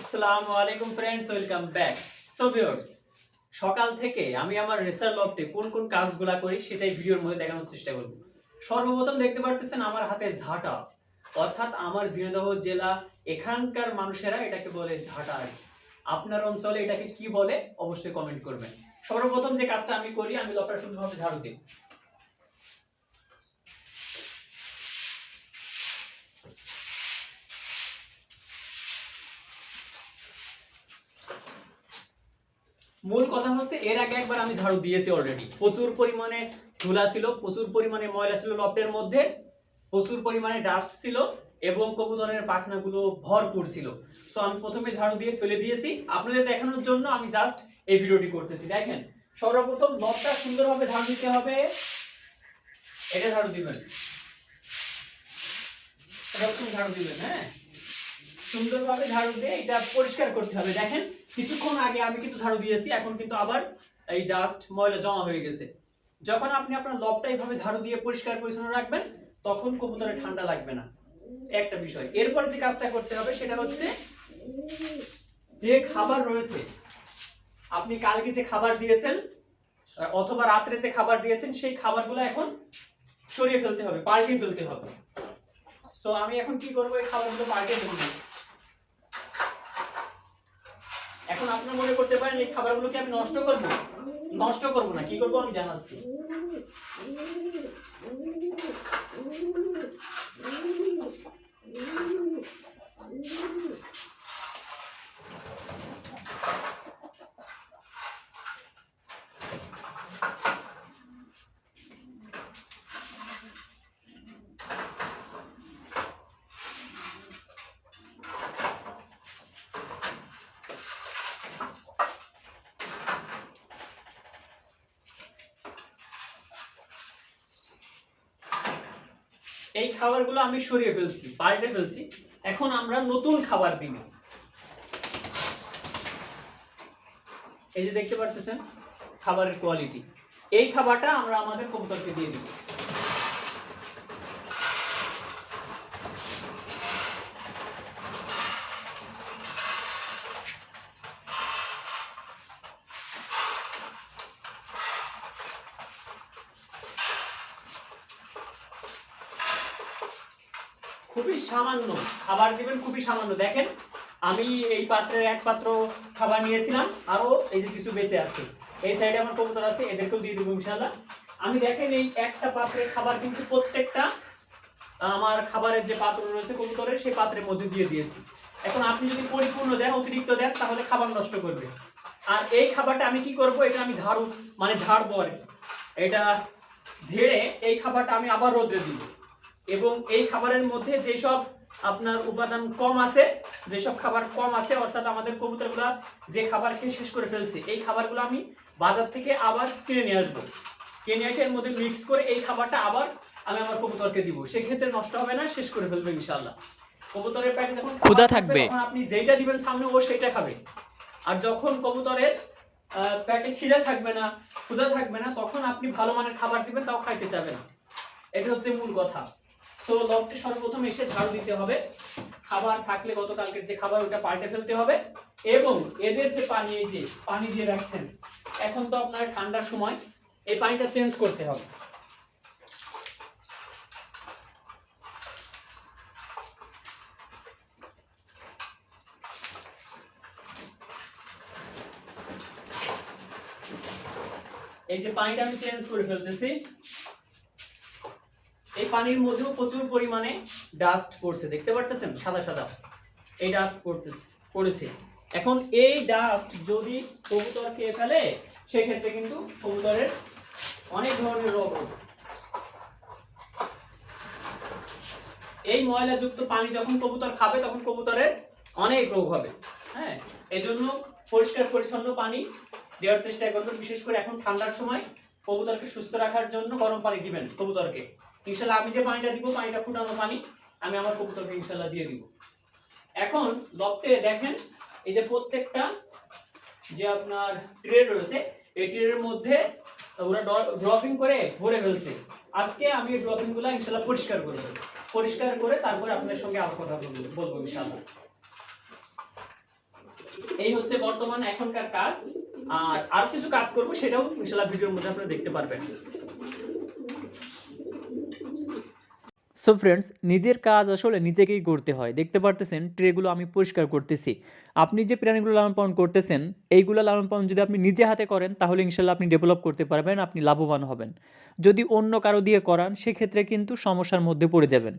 আসসালামু আলাইকুম friends welcome back so viewers সকাল থেকে আমি আমার লফটে কোন কোন কাজগুলা করি সেটাই ভিডিওর মধ্যে দেখানোর চেষ্টা করব। সর্বপ্রথম দেখতে পারতেছেন আমার হাতে ঝাঁটা। অর্থাৎ আমার ঝিনাইদহ জেলা, এখানকার মানুষেরা এটাকে বলে ঝাঁটা। আপনার অঞ্চলে এটাকে কি বলে? অবশ্যই কমেন্ট করবেন। সর্বপ্রথম যে কাজটা আমি করি, আমি লফটা সুন্দরভাবে ঝাড়ু দিই। মূল কথা হচ্ছে, এর আগে একবার আমি ঝাড়ু দিয়েছি অলরেডি প্রচুর পরিমাণে ধুলা ছিল, প্রচুর পরিমাণে ময়লা ছিল লফটের মধ্যে, প্রচুর পরিমাণে ডাস্ট ছিল এবং কবুতরের পাখনাগুলো ভরপুর ছিল। সো আমি প্রথমে ঝাড়ু দিয়ে ফেলে দিয়েছি। আপনাদের দেখানোর জন্য আমি জাস্ট এই ভিডিওটি করতেছি, দেখেন? সর্বপ্রথম লফটা সুন্দরভাবে ঝাড়ু দিতে হবে। এটা ঝাড়ু দিবেন। এরকম ঝাড়ু দিবেন হ্যাঁ? সুন্দরভাবে ঝাড়ু দিয়ে এটা পরিষ্কার করতে হবে, দেখেন? কিছুক্ষণ আগে আমি কিন্তু ঝাড়ু দিয়েছি, এখন কিন্তু আবার এই ডাস্ট ময়লা জমা হয়ে গেছে। যখন আপনি আপনার লবটা এইভাবে ঝাড়ু দিয়ে পরিষ্কার পরিচ্ছন্ন রাখবেন, তখন কবুতরে ঠান্ডা লাগবে না। একটা বিষয়, এরপর যে কাজটা করতে হবে সেটা হচ্ছে যে খাবার রয়েছে, আপনি কালকে যে খাবার দিয়েছেন, অথবা রাত্রে যে খাবার দিয়েছেন, সেই খাবারগুলো এখন সরিয়ে ফেলতে হবে, পাল্টে ফেলতে হবে। সো আমি এখন কি করব, এই খাবারগুলো পাল্টে ফেলব এখন আপনার মনে করতে পারেন, এই খাবারগুলোকে আমি নষ্ট করব নষ্ট করব না, কি করব আমি জানাচ্ছি। এই খাবারগুলো আমি সরিয়ে ফেলছি পাল্টে ফেলছি। এখন আমরা নতুন খাবার দিব। এই যে দেখতে পারতেছেন, খাবারের কোয়ালিটি এই খাবারটা আমরা আমাদের কবুতরকে দিয়ে দিব। খুবই সামান্য, খাবার দিবেন খুবই সামান্য। দেখেন, আমি এই পাত্রের এক পাত্র খাবার নিয়েছিলাম, আরও এই যে কিছু বেঁচে আছে। এই সাইডে আমার কবুতর আছে এদেরকেও দিয়ে দেবো ইনশাল্লাহ আমি দেখেন এই একটা পাত্রের খাবার কিন্তু প্রত্যেকটা আমার খাবারের যে পাত্র রয়েছে কবুতরের, সেই পাত্রের মধ্যে দিয়ে দিয়েছি। এখন আপনি যদি পরিপূর্ণ দেন, অতিরিক্ত দেন, তাহলে খাবার নষ্ট করবে। আর এই খাবারটা আমি কি করব, এটা আমি ঝাড়ু মানে ঝাড়বো আর এটা ঝেড়ে এই খাবারটা আমি আবার রোদ্রে দিব। এবং এই খাবারের মধ্যে যেসব আপনার উপাদান কম আছে যেসব খাবার কম আছে অর্থাৎ আমাদের কবুতরগুলা যে খাবার খেয়ে শেষ করে ফেলছে এই খাবারগুলো আমি বাজার থেকে আবার কিনে নিয়ে আসব। কিনে এসে এর মধ্যে মিক্স করে এই খাবারটা আবার আমি আমার কবুতরকে দিব। সেক্ষেত্রে নষ্ট হবে না শেষ করে ফেলবে ইনশাল্লাহ কবুতরের প্যাকে যখন ক্ষুধা থাকবে। তখন আপনি যেইটা দিবেন সামনে ও সেটা খাবে। আর যখন কবুতরের পেটে খিদে থাকবে না ক্ষুধা থাকবে না তখন আপনি ভালো মানের খাবার দিবেন তাও খাইতে চাবে না। এটা হচ্ছে মূল কথা। সো লকটি সর্বপ্রথম এসে ঝাড়ু দিতে হবে। খাবার থাকলে গতকালকের যে খাবার, ওটা পাল্টে ফেলতে হবে। এবং এদের যে পানি, এই যে পানি দিয়ে রাখছেন, এখন তো আপনার ঠান্ডার সময়, এই পানিটা চেঞ্জ করতে হবে। এই যে পানিটা আমি চেঞ্জ করে ফেলতেছি। এই পানির মধ্যেও প্রচুর পরিমাণে ডাস্ট পড়ছে। দেখতে পারতেছেন? সাদা সাদা। এই ডাস্ট পড়তেছে, পড়েছে। এখন এই ডাস্ট যদি কবুতর খেয়ে ফেলে, সেক্ষেত্রে কিন্তু কবুতরের অনেক ধরনের রোগ হবে। এই ময়লাযুক্ত পানি যখন কবুতর খাবে, তখন কবুতরের অনেক রোগ হবে। হ্যাঁ? এজন্য পরিষ্কার, পরিচ্ছন্ন পানি দেওয়ার চেষ্টা করবেন। বিশেষ করে এখন ঠান্ডার সময় কবুতরকে সুস্থ রাখার জন্য গরম পানি দিবেন কবুতরকে। ইনশাল্লাহ আমি যে পানিটা দিব, পানিটা ফুটানো পানি, আমি আমার কবুতরকে ইনশাল্লাহ দিয়ে দিব। এখন লকটে দেখেন, এই যে প্রত্যেকটা যে আপনার ট্রে রয়েছে, এই ট্রের মধ্যে ওরা ড্রপিং করে ভরে ফেলছে। আজকে আমি এই ড্রপিংগুলো ইনশাল্লাহ পরিষ্কার করব পরিষ্কার করে তারপরে আপনাদের সঙ্গে আবার কথা বলব বলব ইনশাল্লাহ। এই হচ্ছে বর্তমান এখনকার কাজ। আর আর কিছু কাজ করব, সেটাও ইনশাআল্লাহ ভিডিওর মধ্যে আপনারা দেখতে পারবেন। সো ফ্রেন্ডস নিজের কাজ আসলে নিজেকেই করতে হয়। দেখতে পারতেছেন, ট্রেগুলো আমি পরিষ্কার করতেছি। আপনি যে প্রাণীগুলো লালন পালন করতেছেন, এইগুলো লালন পালন যদি আপনি নিজে হাতে করেন, তাহলে ইনশাল্লাহ আপনি ডেভেলপ করতে পারবেন, আপনি লাভবান হবেন। যদি অন্য কারও দিয়ে করান, সেক্ষেত্রে কিন্তু সমস্যার মধ্যে পড়ে যাবেন।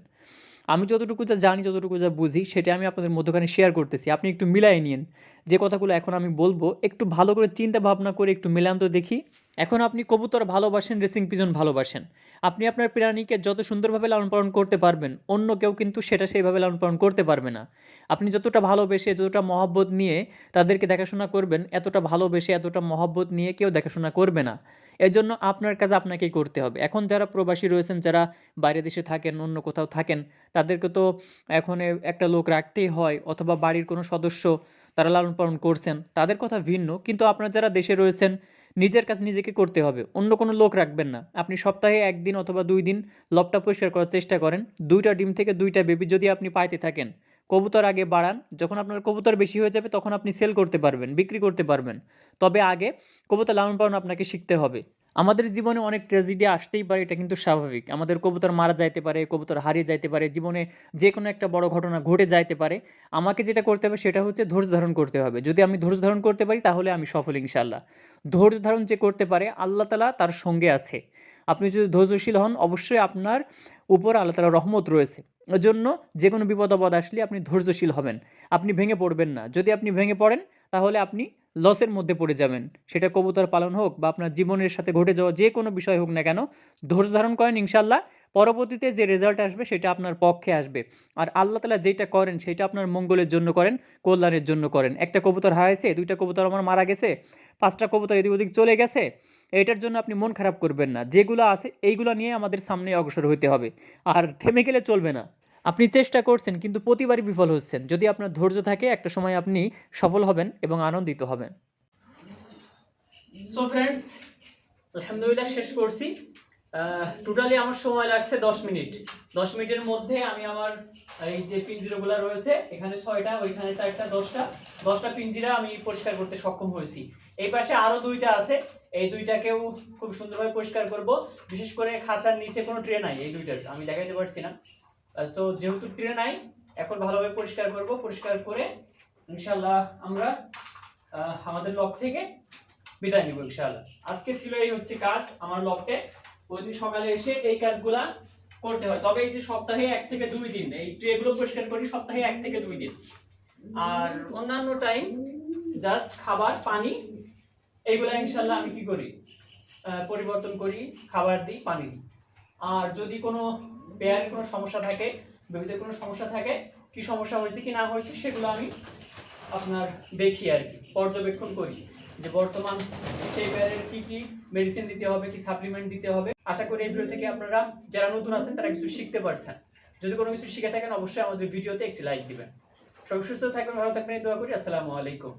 আমি যতটুকু যা জানি, যতটুকু যা বুঝি সেটা আমি আপনাদের মধ্যখানে শেয়ার করতেছি। আপনি একটু মিলাই নিন। যে কথাগুলো এখন আমি বলব, একটু ভালো করে চিন্তা ভাবনা করে একটু মিলান তো দেখি। এখন আপনি কবুতর ভালোবাসেন রেসিং পিজন ভালোবাসেন। আপনি আপনার প্রাণীকে যত সুন্দরভাবে লালন পালন করতে পারবেন, অন্য কেউ কিন্তু সেটা সেইভাবে লালন পালন করতে পারবে না। আপনি যতটা ভালোবেসে, যতটা মহব্বত নিয়ে তাদেরকে দেখাশোনা করবেন, এতটা ভালোবেসে, এতটা মহব্বত নিয়ে কেউ দেখাশোনা করবে না। এর জন্য আপনার কাজ আপনাকেই করতে হবে। এখন যারা প্রবাসী রয়েছেন, যারা বাইরে দেশে থাকেন, অন্য কোথাও থাকেন, তাদেরকে তো এখন একটা লোক রাখতেই হয় অথবা বাড়ির কোনো সদস্য তারা লালন পালন করছেন, তাদের কথা ভিন্ন। কিন্তু আপনারা যারা দেশে রয়েছেন, নিজের কাজ নিজেকে করতে হবে। অন্য কোনো লোক রাখবেন না। আপনি সপ্তাহে একদিন অথবা দুই দিন লবটা পরিষ্কার করার চেষ্টা করেন। দুইটা ডিম থেকে দুইটা বেবি যদি আপনি পাইতে থাকেন কবুতর আগে বাড়ান। যখন আপনার কবুতর বেশি হয়ে যাবে, তখন আপনি সেল করতে পারবেন, বিক্রি করতে পারবেন। তবে আগে কবুতর লালন পালন আপনাকে শিখতে হবে। আমাদের জীবনে অনেক ট্র্যাজেডি আসতেই পারে, এটা কিন্তু স্বাভাবিক। আমাদের কবুতর মারা যাইতে পারে, কবুতর হারিয়ে যাইতে পারে, জীবনে যে কোনো একটা বড় ঘটনা ঘটে যাইতে পারে। আমাকে যেটা করতে হবে, সেটা হচ্ছে ধৈর্য ধারণ করতে হবে। যদি আমি ধৈর্য ধারণ করতে পারি, তাহলে আমি সফল ইনশাল্লাহ ধৈর্য ধারণ যে করতে পারে, আল্লাহ তালা তার সঙ্গে আছে। আপনি যদি ধৈর্যশীল হন, অবশ্যই আপনার উপর আল্লাহ তালা রহমত রয়েছে। জন্য যে কোনো বিপদ আপদ আসলে আপনি ধৈর্যশীল হবেন। আপনি ভেঙে পড়বেন না। যদি আপনি ভেঙে পড়েন, তাহলে আপনি লসের মধ্যে পড়ে যাবেন। সেটা কবুতর পালন হোক বা আপনার জীবনের সাথে ঘটে যাওয়া যে কোনো বিষয় হোক না কেন, ধৈর্য ধারণ করেন ইনশাল্লাহ পরবর্তীতে যে রেজাল্ট আসবে, সেটা আপনার পক্ষে আসবে। আর আল্লাহ তালা যেটা করেন, সেটা আপনার মঙ্গলের জন্য করেন, কল্যাণের জন্য করেন। একটা কবুতর হারাইছে, দুইটা কবুতর আমার মারা গেছে, পাঁচটা কবুতর এদিক ওদিক চলে গেছে এটার জন্য আপনি মন খারাপ করবেন না। যেগুলো আছে, এইগুলো নিয়ে আমাদের সামনে অগ্রসর হইতে হবে। আর থেমে গেলে চলবে না। আপনি চেষ্টা করছেন, কিন্তু প্রতিবারই বিফল হচ্ছেন। যদি আপনার ধৈর্য থাকে, একটা সময় আপনি সফল হবেন এবং আনন্দিত হবেন। সো ফ্রেন্ডস আলহামদুলিল্লাহ শেষ করছি। টোটালি আমার সময় লাগছে দশ মিনিট। দশ মিনিটের মধ্যে আমি আমার, এই যে পিঞ্জিরাগুলো রয়েছে, এখানে ছয়টা, ওইখানে চারটা, দশটা দশটা পিঞ্জিরা আমি পরিষ্কার করতে সক্ষম হয়েছি। এই পাশে আরও দুইটা আছে, এই দুইটাকেও খুব সুন্দরভাবে পরিষ্কার করব। বিশেষ করে খাসার নিচে কোনো ট্রে নাই, এই দুইটার, আমি দেখাইতে পারছি না। সো যেহেতু ট্রে নাই, এখন ভালোভাবে পরিষ্কার করব। পরিষ্কার করে ইনশাল্লাহ আমরা আমাদের লক থেকে বিদায় নিব ইনশাল্লাহ আজকে ছিল এই হচ্ছে কাজ, আমার লকটে। প্রতিদিন সকালে এসে এই কাজগুলা করতে হয়। তবে এই যে সপ্তাহে এক থেকে দুই দিন, এই ট্রেগুলো পরিষ্কার করি সপ্তাহে এক থেকে দুই দিন। আর অন্যান্য টাইম জাস্ট খাবার, পানি, এইগুলো ইনশাল্লাহ আমি কি করি? পরিবর্তন করি, খাবার দিই, পানি দিই। আর যদি কোনো পেয়ারের কোনো সমস্যা থাকে বেবিদের কোনো সমস্যা থাকে, কি সমস্যা হয়েছে, কি না হয়েছে, সেগুলো আমি আপনার দেখি আর কি, পর্যবেক্ষণ করি। যে বর্তমান সেই পেয়ারের কি কি মেডিসিন দিতে হবে, কি সাপ্লিমেন্ট দিতে হবে। আশা করি এই ভিডিও থেকে আপনারা যারা নতুন আছেন, তারা কিছু শিখতে পারছেন। যদি কোনো কিছু শিখে থাকেন, অবশ্যই আমাদের ভিডিওতে একটি লাইক দিবেন। সব সুস্থ থাকবেন, ভালো থাকবেন দোয়া করি। আসসালামু আলাইকুম।